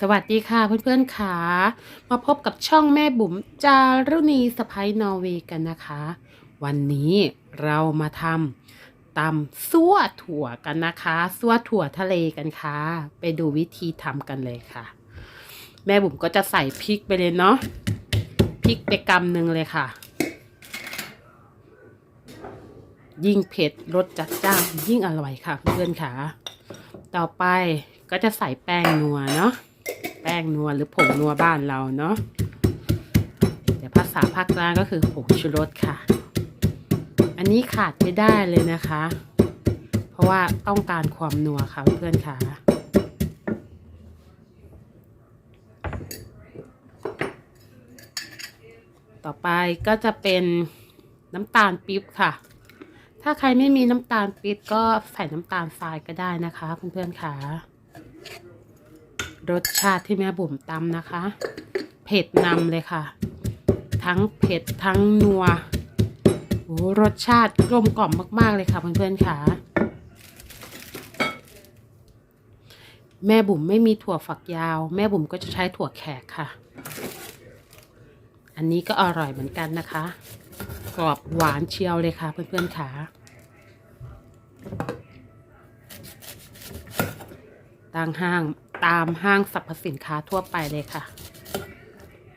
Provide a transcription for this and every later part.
สวัสดีค่ะเพื่อนๆค่ะมาพบกับช่องแม่บุ๋มจารุณีสไปนอร์เวย์กันนะคะ วันนี้เรามาทำตำซั่วถั่วกันนะคะซั่วถั่วทะเลกันค่ะ ไปดูวิธีทำกันเลยค่ะ แม่บุ๋มก็จะใส่พริกไปเลยเนาะพริกไปกำหนึ่งเลยค่ะ ยิ่งเผ็ดรสจัดจ้านยิ่งอร่อยค่ะเพื่อนๆค่ะ ต่อไปก็จะใส่แป้งนัวเนาะ แป้งนัวหรือผงนัวบ้านเราเนาะแต่ภาษาภาคกลางก็คือผงชูรสค่ะ อันนี้ขาดไม่ได้เลยนะคะ เพราะว่าต้องการความนัวค่ะเพื่อนค่ะต่อไปก็จะเป็นน้ำตาลปี๊บค่ะ ถ้าใครไม่มีน้ำตาลปี๊บก็ใส่น้ำตาลทรายก็ได้นะคะเพื่อนๆค่ะ รสชาติที่แม่บุ๋มตำนะคะ เผ็ดนำเลยค่ะ ทั้งเผ็ดทั้งนัวโอ้รสชาติกลมกล่อมมาก ๆ เลยค่ะเพื่อนๆค่ะ แม่บุ๋มไม่มีถั่วฝักยาว แม่บุ๋มก็จะใช้ถั่วแขกค่ะ อันนี้ก็อร่อยเหมือนกันนะคะ กรอบหวานเชียวเลยค่ะเพื่อนๆค่ะตามห้าง ตามห้างสรรพสินค้าทั่วไปเลยค่ะ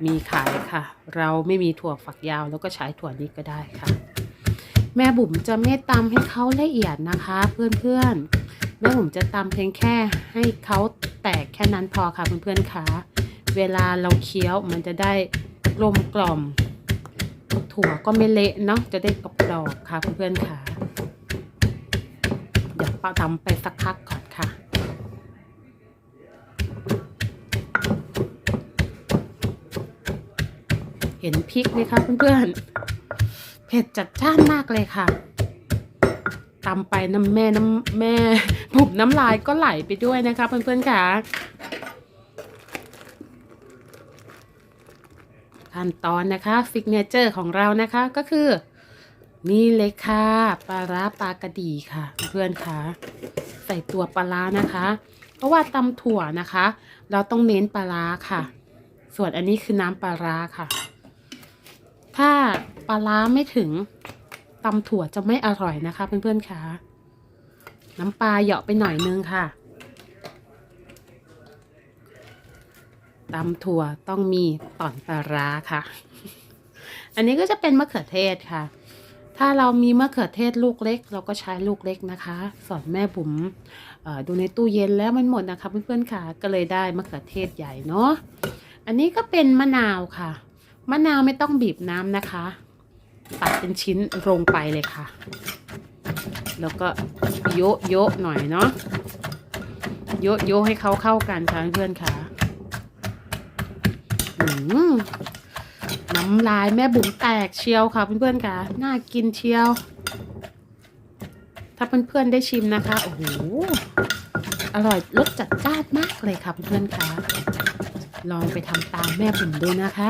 มีขายค่ะ เราไม่มีถั่วฝักยาวแล้วก็ใช้ถั่วนี้ก็ได้ค่ะ แม่บุ๋มจะไม่ตำให้เขาละเอียดนะคะ เพื่อนๆ แม่บุ๋มจะตำเพียงแค่ให้เขาแตกแค่นั้นพอค่ะเพื่อนๆค่ะเวลาเราเคี้ยวมันจะได้กลมกล่อมถั่วก็ไม่เละเนาะจะได้กรอบๆค่ะเพื่อนๆค่ะเดี๋ยวป้าทำไปสักพักก่อนค่ะ เห็นพริกไหมคะเพื่อนๆ เผ็ดจัดจ้านมากเลยค่ะตำไปน้ำแม่น้ำแม่บุบน้ำลายก็ไหลไปด้วยนะคะเพื่อนๆค่ะขั้นตอนนะคะฟิกเนเจอร์ของเรานะคะก็คือ นี่เลยค่ะปลาร้าปลากระดีค่ะ เพื่อนๆค่ะใส่ตัวปลาร้านะคะ เพราะว่าตำถั่วนะคะ เราต้องเน้นปลาร้าค่ะ ส่วนอันนี้คือน้ำปลาร้าค่ะ ถ้าปลาร้าไม่ถึงตำถั่วจะไม่อร่อยนะคะ เพื่อนๆค่ะ น้ำปลาเหยาะไปหน่อยนึงค่ะตำถั่วต้องมีต่อนปลาร้าค่ะ อันนี้ก็จะเป็นมะเขือเทศค่ะ ถ้าเรามีมะเขือเทศลูกเล็ก เราก็ใช้ลูกเล็กนะคะ สอนแม่บุ๋มดูในตู้เย็นแล้วมันหมดนะคะเพื่อนๆค่ะ ก็เลยได้มะเขือเทศใหญ่เนาะ อันนี้ก็เป็นมะนาวค่ะ มะนาวไม่ต้องบีบน้ำนะคะตัดเป็นชิ้นลงไปเลยค่ะ แล้วก็โยะโยะหน่อยเนาะโยะโยะให้เขาเข้ากันค่ะเพื่อนค่ะน้ำลายแม่บุ๋มแตกเชียวค่ะเพื่อนๆค่ะน่ากินเชียว ถ้าเพื่อนๆได้ชิมนะคะโอ้โหอร่อยรสจัดจ้านมากเลยค่ะเพื่อนๆค่ะ ลองไปทำตามแม่บุ๋มดูนะคะ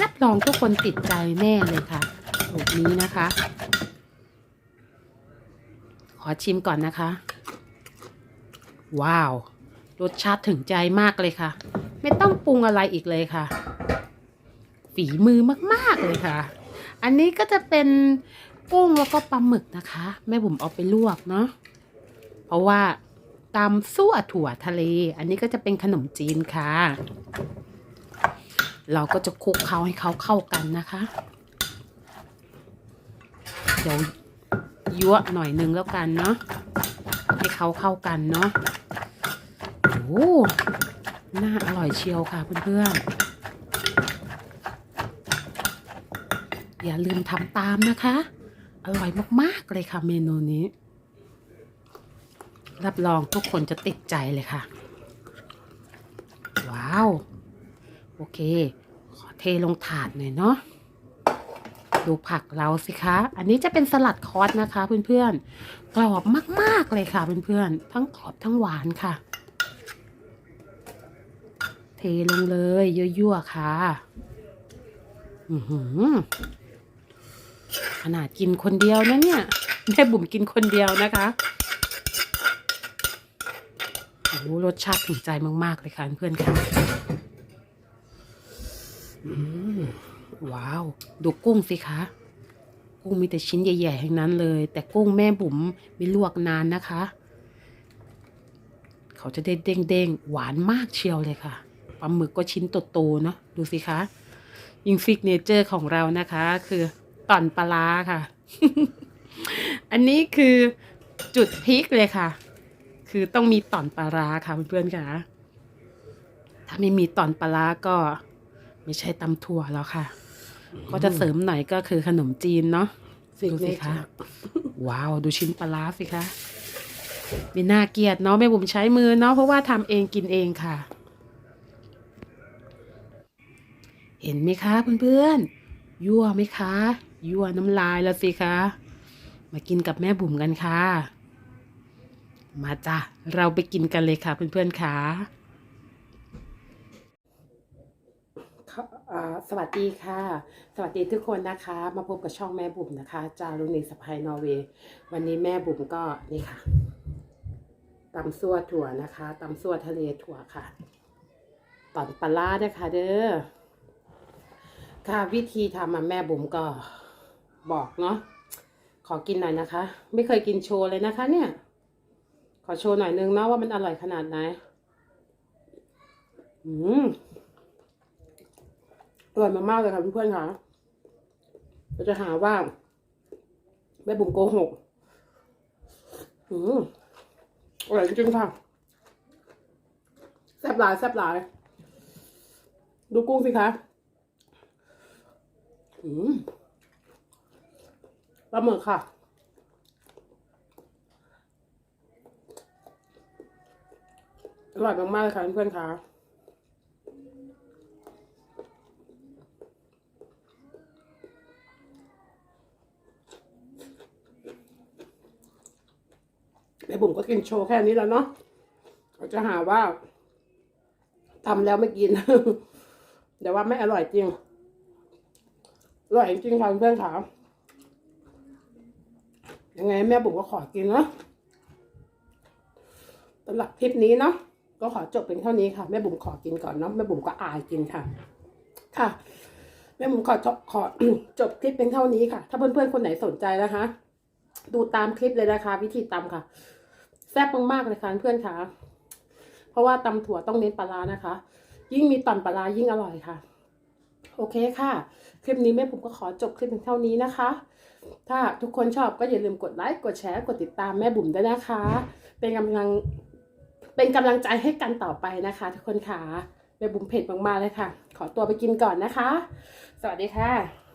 รับรองทุกคนติดใจแน่เลยค่ะสูตรนี้นะคะ ขอชิมก่อนนะคะ ว้าว รสชาติถึงใจมากเลยค่ะ ไม่ต้องปรุงอะไรอีกเลยค่ะ ฝีมือมากๆเลยค่ะ อันนี้ก็จะเป็นกุ้งแล้วก็ปลาหมึกนะคะ แม่บุ๋มเอาไปลวกเนาะเพราะว่า ตำซั่วถั่วทะเล อันนี้ก็จะเป็นขนมจีนค่ะ เราก็จะคลุกเคล้าให้เขาเข้ากันนะคะ เดี๋ยวยั่วหน่อยนึงแล้วกันเนาะให้เขาเข้ากันเนาะโอ้น่าอร่อยเชียวค่ะเพื่อนๆ อย่าลืมทำตามนะคะ อร่อยมากๆเลยค่ะเมนูนี้ รับรองทุกคนจะติดใจเลยค่ะ ว้าว โอเค ขอเทลงถาดหน่อยเนาะดูผักเราสิคะ อันนี้จะเป็นสลัดคอสนะคะเพื่อนๆ กรอบมากๆเลยค่ะเพื่อนๆ ทั้งกรอบทั้งหวานค่ะ เทลงเลยยั่วๆค่ะ อือหือ ขนาดกินคนเดียวนะเนี่ย แม่บุ๋มกินคนเดียวนะคะ โอ้รสชาติถึงใจมากๆเลยค่ะเพื่อนๆค่ะว้าว ดูกุ้งสิคะ กุ้งมีแต่ชิ้นใหญ่ๆทั้งนั้นเลย แต่กุ้งแม่บุ๋มไม่ลวกนานนะคะ เขาจะได้เด้งๆ หวานมากเชียวเลยค่ะปลาหมึกก็ชิ้นโตๆเนาะดูสิคะ ยิงฟิกเนเจอร์ของเรานะคะ คือต่อนปลาค่ะ อันนี้คือจุดพลิกเลยค่ะ คือต้องมีต่อนปลาร้าค่ะเพื่อนๆค่ะ ถ้าไม่มีต่อนปลาร้าก็ไม่ใช่ตำถั่วแล้วค่ะ ก็จะเสริมหน่อยก็คือขนมจีนเนาะสิ่งดูสินี้คะว้าวดูชิ้นปลาร้าสิคะไม่น่าเกลียดเนาะแม่บุ๋มใช้มือเนาะเพราะว่าทำเองกินเองค่ะ เห็นไหมคะเพื่อนๆยั่วไหมคะ ยั่วน้ำลายแล้วสิคะ มากินกับแม่บุ๋มกันค่ะ มาจ้ะเราไปกินกันเลยค่ะเพื่อนๆค่ะอ่าสวัสดีค่ะ สวัสดีทุกคนนะคะ มาพบกับช่องแม่บุ๋มนะคะ จารุณีสะพายนอร์เวย์ วันนี้แม่บุ๋มก็นี่ค่ะตำซั่วถั่วนะคะตำซั่วทะเลถั่วค่ะตอนปลาร้านะคะเด้อค่ะวิธีทำมาแม่บุ๋มก็บอกเนาะขอกินหน่อยนะคะ ไม่เคยกินโชว์เลยนะคะเนี่ย ขอโชว์หน่อยนึงนะว่ามันอร่อยขนาดไหน อืมอร่อยมากๆเลยค่ะเพื่อนๆค่ะเราจะหาว่าแม่บุ๋มโกหก อืมอร่อยจริงๆค่ะแซ่บหลายแซ่บหลาย ดูกุ้งสิคะอืมปลาหมึกค่ะ อร่อยมากๆเลยค่ะเพื่อนๆค่ะแม่บุ๋มก็กินโชว์แค่นี้แล้วเนาะเขาจะหาว่าทำแล้วไม่กินเดี๋ยวว่าไม่อร่อยจริง อร่อยจริงค่ะเพื่อนๆค่ะยังไงแม่บุ๋มก็ขอกินเนาะสำหรับคลิปนี้เนาะ ก็ขอจบเป็นเท่านี้ค่ะแม่บุ๋มขอกินก่อนเนาะแม่บุ๋มก็อายกินค่ะ ค่ะแม่บุ๋มขอจบขอจบคลิปเป็นเท่านี้ค่ะ ถ้าเพื่อนๆคนไหนสนใจนะคะ ดูตามคลิปเลยนะคะ วิธีตำค่ะ แซ่บมากๆเลยค่ะเพื่อนค่ะ เพราะว่าตำถั่วต้องเน้นปลานะคะ ยิ่งมีตอนปลายิ่งอร่อยค่ะ โอเคค่ะ คลิปนี้แม่ผมก็ขอจบคลิปเพียงเท่านี้นะคะ ถ้าทุกคนชอบก็อย่าลืมกดไลค์กดแชร์กดติดตามแม่บุ๋มด้วยนะคะ เป็นกำลัง เป็นกำลังใจให้กันต่อไปนะคะ ทุกคนค่ะแม่บุ๋มเผ็ดมากๆเลยค่ะ ขอตัวไปกินก่อนนะคะ สวัสดีค่ะ